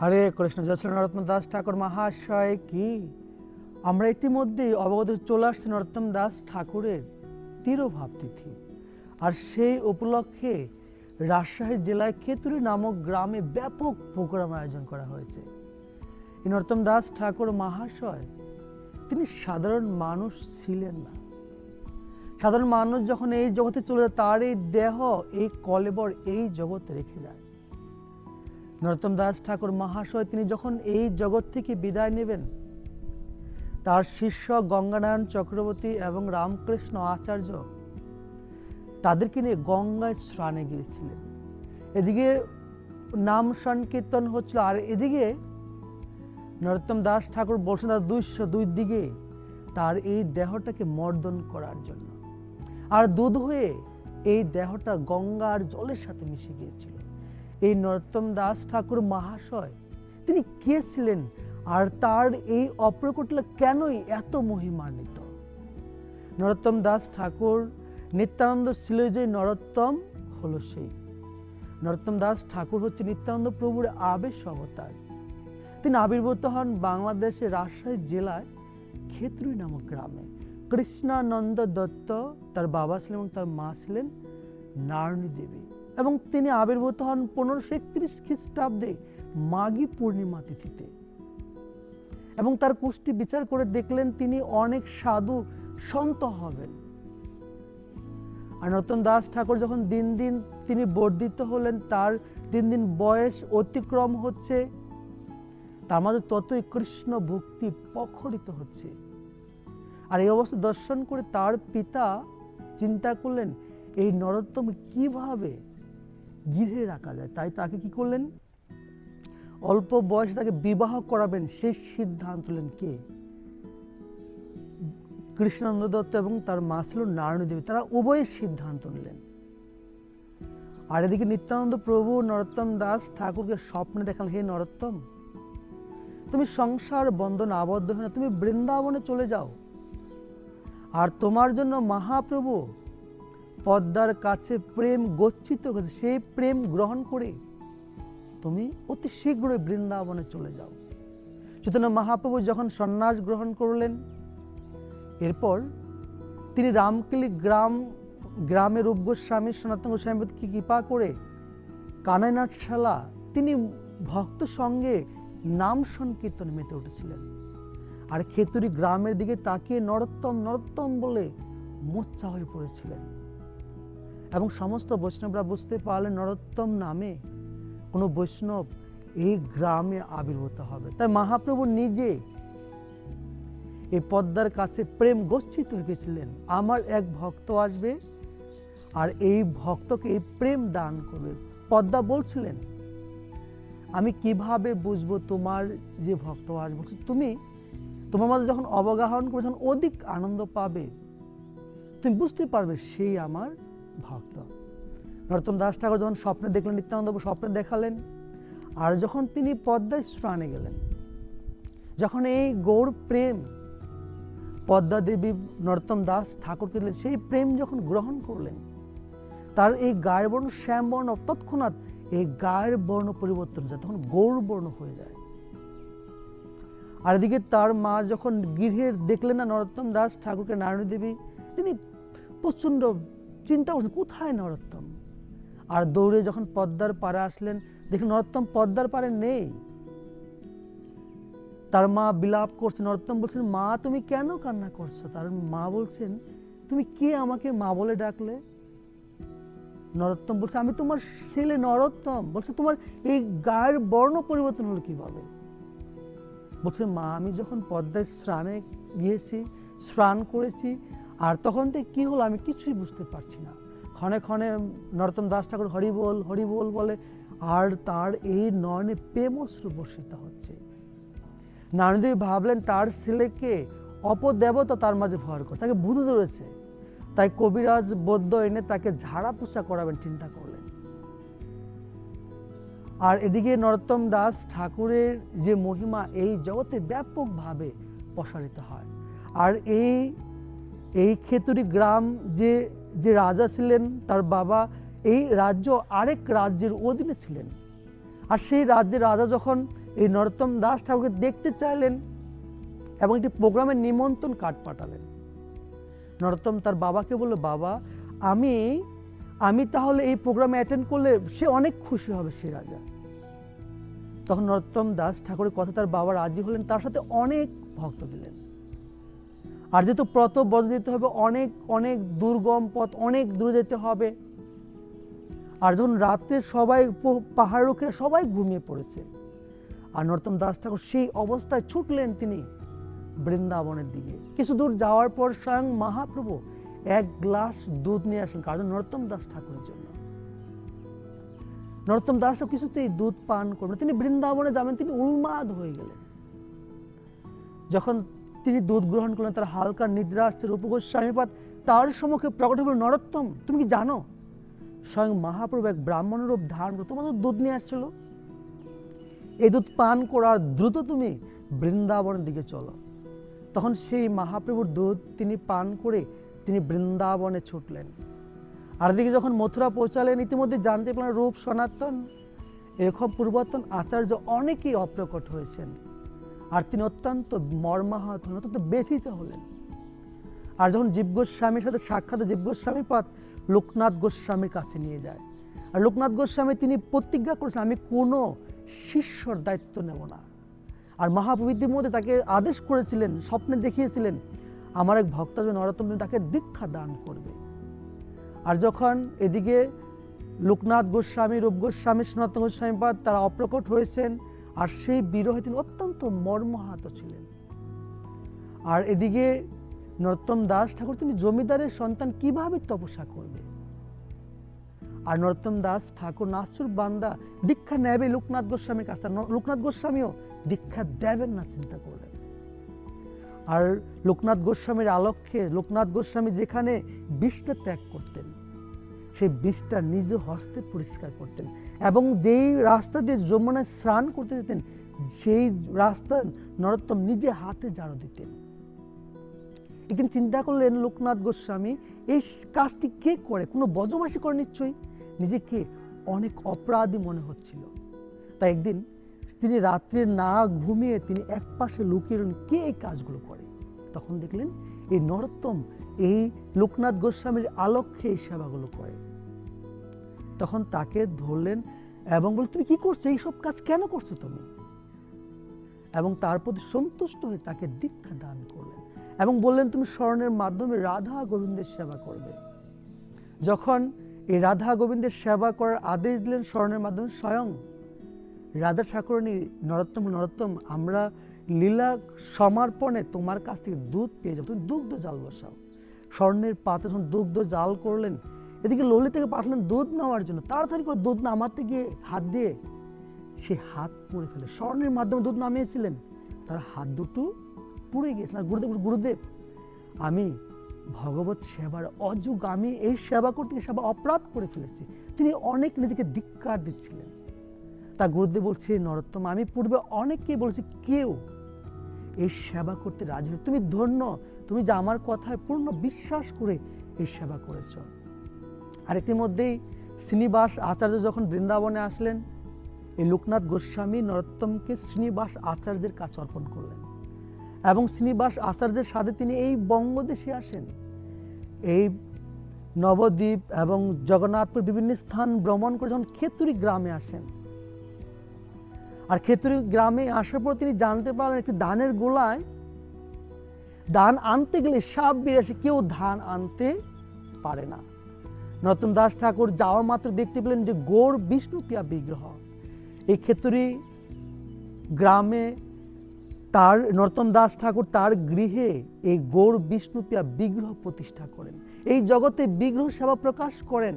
হরে কৃষ্ণ, জয় নরোত্তম দাস ঠাকুর মহাশয় কি? আমরা ইতিমধ্যেই অবগত চলে আসছি নরোত্তম দাস ঠাকুরের তিরোভাব তিথি। আর সেই উপলক্ষে রাজশাহী জেলায় খেতুরি নামক গ্রামে ব্যাপক প্রোগ্রাম আয়োজন করা হয়েছে। নরোত্তম দাস ঠাকুর মহাশয়, তিনি সাধারণ মানুষ ছিলেন না। সাধারণ মানুষ যখন এই জগতে চলে যায়, তার এই দেহ, এই কলেবর এই জগতে রেখে যায়। নরোত্তম দাস ঠাকুর মহাশয়, তিনি যখন এই জগৎ থেকে বিদায় নেবেন, তার শিষ্য গঙ্গানারায়ণ চক্রবর্তী এবং রামকৃষ্ণ আচার্য তাদেরকে নিয়ে গঙ্গায় স্নানে গিয়েছিলেন। এদিকে নাম সংকীর্তন হচ্ছিল, আর এদিকে নরোত্তম দাস ঠাকুর বলছেন তার দুইশো দুই দিকে তার এই দেহটাকে মর্দন করার জন্য। আর দুধ হয়ে এই দেহটা গঙ্গার জলের সাথে মিশে গিয়েছিল। এই নরোত্তম দাস ঠাকুর মহাশয়, তিনি কে ছিলেন? আর তার এই অপ্রকটলা কেনই এত মহিমান্বিত? নরোত্তম দাস ঠাকুর নিত্যানন্দ ছিল যে নরোত্তম হলো সেই। নরোত্তম দাস ঠাকুর হচ্ছে নিত্যানন্দ প্রভুর আবেশ অবতার। তিনি আবির্ভূত হন বাংলাদেশের রাজশাহী জেলায় খেতরুই নামক গ্রামে। কৃষ্ণানন্দ দত্ত তার বাবা ছিলেন এবং তার মা ছিলেন নারণী দেবী। এবং তিনি আবির্ভূত হন পনেরোশো একত্রিশ খ্রিস্টাব্দে মাঘী পূর্ণিমা তিথিতে। এবং তার কুষ্টি বিচার করে দেখলেন তিনি অনেক সাধু সন্ত হবেন। আর নতুন দাস ঠাকুর যখন দিন দিন তিনি বর্ধিত হলেন, তার দিন দিন বয়স অতিক্রম হচ্ছে। তার মাঝে ততই কৃষ্ণ ভক্তি প্রখরিত হচ্ছে। আর এই অবস্থা দর্শন করে তার পিতা চিন্তা করলেন, এই নরোত্তম কীভাবে গৃহে রাখা যায়। তাই তাকে কি করলেন? অল্প বয়সে তাকে বিবাহ করাবেন সেই সিদ্ধান্ত নিলেন কে? কৃষ্ণানন্দ দত্ত এবং তার মা ছিল নারায়ণ দেবী। তারা উভয়ের সিদ্ধান্ত নিলেন। আর এদিকে নিত্যানন্দ প্রভু, নরোত্তম দাস ঠাকুরকে স্বপ্নে দেখালেন, হে নরোত্তম, তুমি সংসার বন্ধন আবদ্ধ হয়ে না, তুমি বৃন্দাবনে চলে যাও। আর তোমার জন্য মহাপ্রভু পদ্মার কাছে প্রেম গচ্ছিত করেছে সেই প্রেম গ্রহণ করে তুমি অতি শীঘ্রই বৃন্দাবনে চলে যাও। সুতরাং মহাপ্রভু যখন সন্ন্যাস গ্রহণ করলেন, এরপর তিনি রামকেলি গ্রাম, গ্রামের রূপ গোস্বামী সনাতন গোস্বামীকে কৃপা করে কানাইনাথ শালা তিনি ভক্ত সঙ্গে নাম সংকীর্তনে মেতে উঠেছিলেন। আর খেতুরি গ্রামের দিকে তাকিয়ে নরোত্তম নরোত্তম বলে মোচ্চা হয়ে পড়েছিলেন। এবং সমস্ত বৈষ্ণবরা বুঝতে পারলেন নরোত্তম নামে কোনো বৈষ্ণব এই গ্রামে আবির্ভূত হবে। তাই মহাপ্রভু নিজে এই পদ্মার কাছে প্রেম গচ্ছিত রেখেছিলেন আমার এক ভক্ত আসবে আর এই ভক্তকে এই প্রেম দান করবে। পদ্মা বলছিলেন, আমি কীভাবে বুঝব তোমার যে ভক্ত আসবে? বলছে, তুমি, তোমার মধ্যে যখন অবগাহন করে যখন অধিক আনন্দ পাবে। তুমি বুঝতে পারবে সেই আমার ভক্ত। নরোত্তম দাস ঠাকুর যখন স্বপ্নে দেখলেন, নিত্যানন্দ প্রভু স্বপ্নে দেখালেন, আর যখন তিনি পদ্মায় স্নানে গেলেন, যখন এই গৌর প্রেম পদ্মা দেবী নরোত্তম দাস ঠাকুরকে দিলেন, সেই প্রেম যখন গ্রহণ করলেন, তার এই গায়ের বর্ণ শ্যাম বর্ণ তৎক্ষণাৎ এই গায়ের বর্ণ পরিবর্তন যায়, তখন গৌর বর্ণ হয়ে যায়। আর এদিকে তার মা যখন গৃহের দেখলেন না নরোত্তম দাস ঠাকুরকে, নারায়ণী দেবী, তিনি প্রচণ্ড চিন্তা করছেন কোথায় নরোত্তম? আর দৌড়ে যখন পদ্মার পাড়ে আসলেন, দেখলেন নরোত্তম পদ্মার পাড়ে নেই। তার মা বিলাপ করছে, নরোত্তম বলছেন, মা, তুমি কেন কান্না করছ? তার মা বলছেন, তুমি কে আমাকে মা বলে ডাকলে? নরোত্তম বলছে, আমি তোমার ছেলে নরোত্তম। বলছে, তোমার এই গায়ের বর্ণ পরিবর্তন হলো কীভাবে? বলছে, মা, আমি যখন পদ্মায় স্নানে গিয়েছি, স্নান করেছি আর তখন থেকে কি হলো আমি কিছুই বুঝতে পারছি না। ক্ষণে ক্ষণে নরোত্তম দাস ঠাকুর হরিবোল হরিবোল বলে আর তার এই নয়নে প্রেমশ্রু বর্ষিত হচ্ছে। নারীদেবী ভাবলেন তার ছেলেকে অপদেবতা তার মাঝে ভর করে তাকে ভূত ধরেছে। তাই কবিরাজ বৌদ্ধ এনে তাকে ঝাড়া পোছা করাবেন চিন্তা করলেন। আর এদিকে নরোত্তম দাস ঠাকুরের যে মহিমা এই জগতে ব্যাপকভাবে প্রসারিত হয়। আর এই এই খেতুরি গ্রাম যে যে রাজা ছিলেন, তার বাবা, এই রাজ্য আরেক রাজ্যের অধীনে ছিলেন। আর সেই রাজ্যের রাজা যখন এই নরোত্তম দাস ঠাকুরকে দেখতে চাইলেন এবং একটি প্রোগ্রামের নিমন্ত্রণ কার্ড পাঠালেন, নরোত্তম তার বাবাকে বলল, বাবা, আমি আমি তাহলে এই প্রোগ্রামে অ্যাটেন্ড করলে সে অনেক খুশি হবে, সে রাজা। তখন নরোত্তম দাস ঠাকুরের কথা তার বাবা রাজি হলেন, তার সাথে অনেক ভক্ত দিলেন। আর যেহেতু প্রত বদ যেতে হবে, অনেক অনেক দুর্গম পথ, অনেক দূরে যেতে হবে। আর যখন রাত্রে সবাই পাহাড় লোকেরা সবাই ঘুমিয়ে পড়েছে। আর নরোত্তম দাস ঠাকুর সেই অবস্থায় ছুটলেন তিনি বৃন্দাবনের দিকে। কিছু দূর যাওয়ার পর স্বয়ং মহাপ্রভু এক গ্লাস দুধ নিয়ে আসলেন কারণ নরোত্তম দাস ঠাকুরের জন্য। নরোত্তম দাসও কিছুতেই দুধ পান করবেন তিনি বৃন্দাবনে যাবেন, তিনি উন্মাদ হয়ে গেলেন। যখন তিনি দুধ গ্রহণ করলেন, তার হালকা নিদ্রা আসছে রূপগোস্বামীপাদ তার সম্মুখে প্রকট হল, নরোত্তম, তুমি কি জানো? স্বয়ং মহাপ্রভু এক ব্রাহ্মণ রূপ ধারণ করে তোমাদের দুধ নিয়ে আসছিল। এই দুধ পান করার দ্রুত তুমি বৃন্দাবনের দিকে চলো। তখন সেই মহাপ্রভুর দুধ তিনি পান করে তিনি বৃন্দাবনে ছুটলেন। আর দিকে যখন মথুরা পৌঁছালেন, ইতিমধ্যে জানতে পারলেন রূপ সনাতন। এরকম পূর্বতন আচার্য অনেকেই অপ্রকট হয়েছেন। আর তিনি অত্যন্ত মর্মাহত হলেন অত্যন্ত ব্যথিত হলেন। আর যখন জীব গোস্বামীর সাথে সাক্ষাৎ, জীব গোস্বামী পাত লোকনাথ গোস্বামীর কাছে নিয়ে যায়। আর লোকনাথ গোস্বামী তিনি প্রতিজ্ঞা করেছেন, আমি কোনো শিষ্যর দায়িত্ব নেব না। আর মহাপ্রভৃতির মধ্যে তাকে আদেশ করেছিলেন, স্বপ্নে দেখিয়েছিলেন, আমার এক ভক্ত আসবে নরোত্তম তুমি তাকে দীক্ষা দান করবে। আর যখন এদিকে লোকনাথ গোস্বামী, রূপ গোস্বামী, সনাতন গোস্বামী পাদ তারা অপ্রকট হয়েছেন আর সেই বিরহে তিনি অত্যন্ত মর্মাহত ছিলেন। আর এদিকে নরোত্তম দাস ঠাকুর, তিনি জমিদারের সন্তান কীভাবে তপস্যা করবে? আর নরোত্তম দাস ঠাকুর নাসুর বান্দা দীক্ষা নেবে লোকনাথ গোস্বামীর কাছ। লোকনাথ গোস্বামীও দীক্ষা দেবেন না চিন্তা করলেন। আর লোকনাথ গোস্বামীর আলক্ষ্যে লোকনাথ গোস্বামী যেখানে বিষটা ত্যাগ করতেন, সেই বিষটা নিজ হস্তে পরিষ্কার করতেন। এবং যেই রাস্তা দিয়ে যমুনায় স্নান করতে যেতেন, সেই রাস্তা নরোত্তম নিজে হাতে ঝাড়ু দিতেন। একদিন চিন্তা করলেন লোকনাথ গোস্বামী, এই কাজটি কে করে? কোনো বজবাসী করে নিশ্চয়ই? নিজেকে অনেক অপরাধী মনে হচ্ছিল। তাই একদিন তিনি রাত্রে না ঘুমিয়ে তিনি এক পাশে লুকিয়ে কে এই কাজগুলো করে? তখন দেখলেন এই নরোত্তম এই লোকনাথ গোস্বামীর আলক্ষ্যে এই সেবাগুলো করে। তখন তাকে ধরলেন এবং বল তুমি কি করছ? এইসব কাজ কেন করছ তুমি? এবং তার প্রতি সন্তুষ্ট হয়ে তাকে দীক্ষা দান করলেন এবং বললেন, তুমি স্মরণের মাধ্যমে রাধা গোবিন্দের সেবা করবে। যখন এই রাধা গোবিন্দের সেবা করার আদেশ দিলেন স্মরণের মাধ্যমে স্বয়ং রাধা ঠাকুরানী, নরোত্তম নরোত্তম, আমরা লীলা সমর্পণে তোমার কাছ থেকে দুধ পেয়ে যাব। তুমি দুগ্ধ জাল বসাও। স্বর্ণের পাতে যখন দুগ্ধ জাল করলেন এদিকে ললিতাকে পাঠালেন দুধ নেওয়ার জন্য। তাড়াতাড়ি করে দুধ নামাতে গিয়ে হাত দিয়ে সে হাত পুড়ে ফেলে। স্বর্ণের মাধ্যমে দুধ নামিয়েছিলেন। তার হাত দুটো পুড়ে গিয়েছিল আর গুরুদেব গুরুদেব, আমি ভগবত সেবার অযুগ আমি এই সেবা করতে গিয়ে সেবা অপরাধ করে ফেলেছি। তিনি অনেক নিজেকে ধিক্কার দিচ্ছিলেন। তা গুরুদেব বলছে, নরোত্তম, আমি পূর্বে অনেককে বলেছি, কেউ এই সেবা করতে রাজি তুমি ধন্য, তুমি যে আমার কথায় পূর্ণ বিশ্বাস করে এই সেবা করেছ। আর ইতিমধ্যেই শ্রীনিবাস আচার্য যখন বৃন্দাবনে আসলেন, এই লোকনাথ গোস্বামী নরোত্তমকে শ্রীনিবাস আচার্যের কাছে অর্পণ করলেন এবং শ্রীনিবাস আচার্যের সাথে তিনি এই বঙ্গদেশে আসেন। এই নবদ্বীপ এবং জগন্নাথপুর বিভিন্ন স্থান ভ্রমণ করে যখন খেতুরি গ্রামে আসেন। আর খেতুরি গ্রামে আসার পর তিনি জানতে পারলেন একটি দানের গোলায় দান আনতে গেলে সাপ বেরিয়ে আসে কেউ ধান আনতে পারে না। নতুন দাস ঠাকুর যাওয়া মাত্র দেখতে পেলেন যে গৌর বিষ্ণুপ্রিয়া বিগ্রহ। এই ক্ষেত্রে গ্রামে তার, নর্তন দাস ঠাকুর তার গৃহে এই গৌর বিষ্ণুপ্রিয়া বিগ্রহ প্রতিষ্ঠা করেন। এই জগতে বিগ্রহ সেবা প্রকাশ করেন।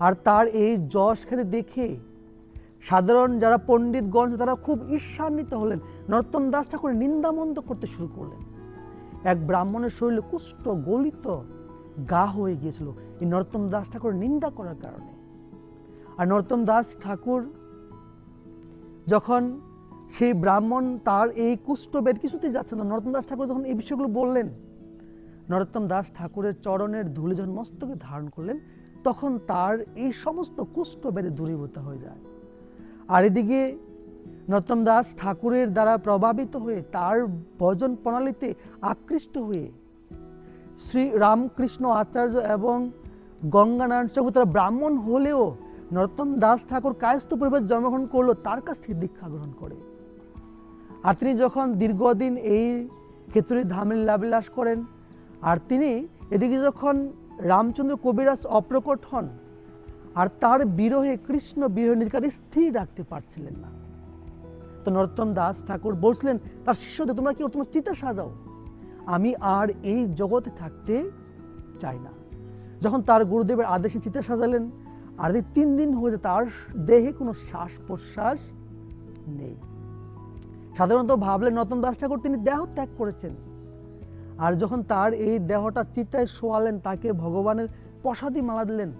আর তার এই যশ খেতে দেখে সাধারণ যারা পণ্ডিতগণ, তারা খুব ঈর্ষান্বিত হলেন। নর্তন দাস ঠাকুর নিন্দামন্দ করতে শুরু করলেন। এক ব্রাহ্মণের শরীরে কুষ্ঠ গলিত গা হয়ে গিয়েছিল এই নরোত্তম দাস ঠাকুর নিন্দা করার কারণে। আর নরোত্তম দাস ঠাকুর যখন সেই ব্রাহ্মণ তার এই কুষ্ঠবেদ কিছুতেই যাচ্ছে না, নরোত্তম দাস ঠাকুর যখন এই বিষয়গুলো বললেন, নরোত্তম দাস ঠাকুরের চরণের ধুলি যখন মস্তকে ধারণ করলেন, তখন তার এই সমস্ত কুষ্ঠবেদে দূরীভূত হয়ে যায়। আর এদিকে নরোত্তম দাস ঠাকুরের দ্বারা প্রভাবিত হয়ে তার ভজন প্রণালীতে আকৃষ্ট হয়ে শ্রী রামকৃষ্ণ আচার্য এবং গঙ্গানারায়ণ চক্র তারা ব্রাহ্মণ হলেও নরোত্তম দাস ঠাকুর কায়স্থ পরিবার জন্মগ্রহণ করল, তার কাছ থেকে দীক্ষা গ্রহণ করে। আর তিনি যখন দীর্ঘদিন এই ক্ষেত্রে ধামের লাবিলাস করেন, আর তিনি এদিকে যখন রামচন্দ্র কবিরাজ অপ্রকট হন, আর তার বিরহে কৃষ্ণ বিরহে নিজেকে স্থির রাখতে পারছিলেন না। তো নরোত্তম দাস ঠাকুর বলছিলেন, তার শিষ্যদের তোমরা কি তোমরা চিতা সাজাও? আমি আর এই জগতে থাকতে চাই না। যখন তার গুরুদেবের আদেশে চিতা সাজালেন, আর তিন দিন হয়ে তার দেহে কোনো শ্বাস প্রশ্বাস নেই। সাধারণত ভাবলেন নতুন দাস ঠাকুর তিনি দেহ ত্যাগ করেছেন। আর যখন তার এই দেহটা চিত্রায় শোয়ালেন, তাকে ভগবানের প্রসাদী মালা দিলেন।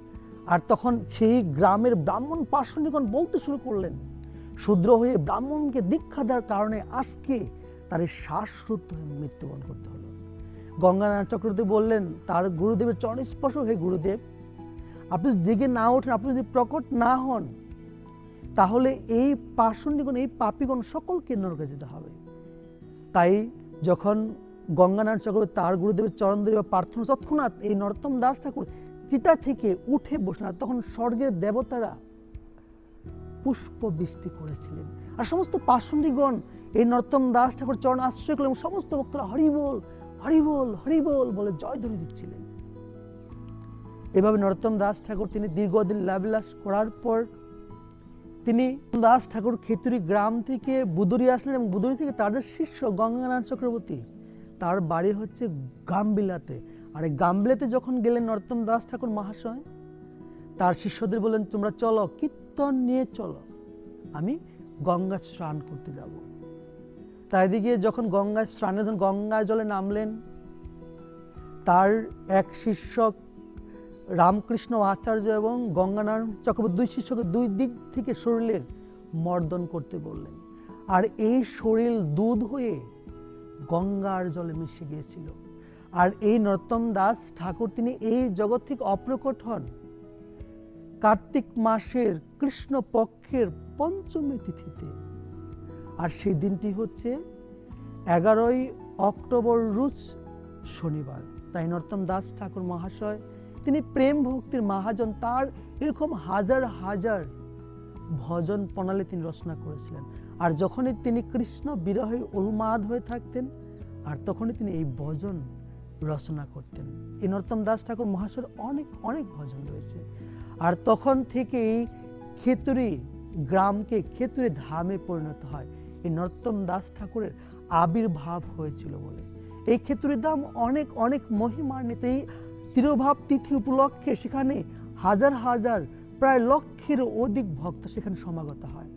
আর তখন সেই গ্রামের ব্রাহ্মণ পার্শ্বনিকন বলতে শুরু করলেন, শূদ্র হয়ে ব্রাহ্মণকে দীক্ষা দেওয়ার কারণে আজকে তার এই শ্বাসরুদ্ধ হয়ে মৃত্যুবরণ করতে হলো। গঙ্গানারায়ণ চক্রবর্তী বললেন, তার গুরুদেবের চরণ স্পর্শ হে গুরুদেব। আপনি জেগে না ওঠেন, আপনি যদি প্রকট না হন, তাহলে এই পার্শ্বনিকন এই পাপিগণ সকলকে নরকে যেতে হবে। তাই যখন গঙ্গানারায়ণ চক্রবর্তী তার গুরুদেবের চরণ দেবে প্রার্থনা তৎক্ষণাৎ এই নরোত্তম দাস ঠাকুর চিতা থেকে উঠে বসলেন তখন স্বর্গের দেবতারা পুষ্প বৃষ্টি করেছিলেন। আর সমস্ত পার্শ্বনিকগণ এই নরোত্তম দাস ঠাকুর চরণ আশ্রয় করলেন সমস্ত ভক্তরা হরিবোল হরিবোল হরিবোল বলে জয়ধ্বনি দিচ্ছিলেন। এভাবে নরোত্তম দাস ঠাকুর তিনি দীর্ঘদিন লাবিলাস করার পর তিনি দাস ঠাকুর খেতুরি গ্রাম থেকে বুদুরি আসলেন এবং বুদুরি থেকে তাদের শিষ্য গঙ্গানারায়ণ চক্রবর্তী, তার বাড়ি হচ্ছে গামবিলাতে। আর এই গামবিলাতে যখন গেলেন নরোত্তম দাস ঠাকুর মহাশয়, তার শিষ্যদের বললেন, তোমরা চলো, কীর্তন নিয়ে চলো। আমি গঙ্গা স্নান করতে যাব। তাই দিকে যখন গঙ্গায় স্নানে যখন গঙ্গায় জলে নামলেন, তার এক শিষ্যক রামকৃষ্ণ আচার্য এবং গঙ্গানারায়ণ চক্রবর্তী দুই শিষ্যকে দুই দিক থেকে শরীরের মর্দন করতে বললেন। আর এই শরীর দুধ হয়ে গঙ্গার জলে মিশে গিয়েছিল। আর এই নরোত্তম দাস ঠাকুর তিনি এই জগৎ থেকে অপ্রকট হন। কার্তিক মাসের কৃষ্ণ পক্ষের পঞ্চমী তিথিতে আর সেই দিনটি হচ্ছে এগারোই অক্টোবর রুজ শনিবার। তাই নরোত্তম দাস ঠাকুর মহাশয়, তিনি প্রেম ভক্তির মহাজন, তার এরকম হাজার হাজার ভজন প্রণালী তিনি রচনা করেছিলেন। আর যখনই তিনি কৃষ্ণ বিরহে উন্মাদ হয়ে থাকতেন, আর তখনই তিনি এই ভজন রচনা করতেন। এই নরোত্তম দাস ঠাকুর মহাশয়ের অনেক অনেক ভজন রয়েছে। আর তখন থেকেই খেতুরি গ্রামকে খেতুরি ধামে পরিণত হয়। এই নরোত্তম দাস ঠাকুরের আবির্ভাব হয়েছিল বলে। এই ক্ষেত্রের দাম অনেক অনেক মহিমান্বিত। এই তিরোভাব তিথি উপলক্ষে সেখানে হাজার হাজার, প্রায় লক্ষের অধিক ভক্ত সেখানে সমাগত হয়।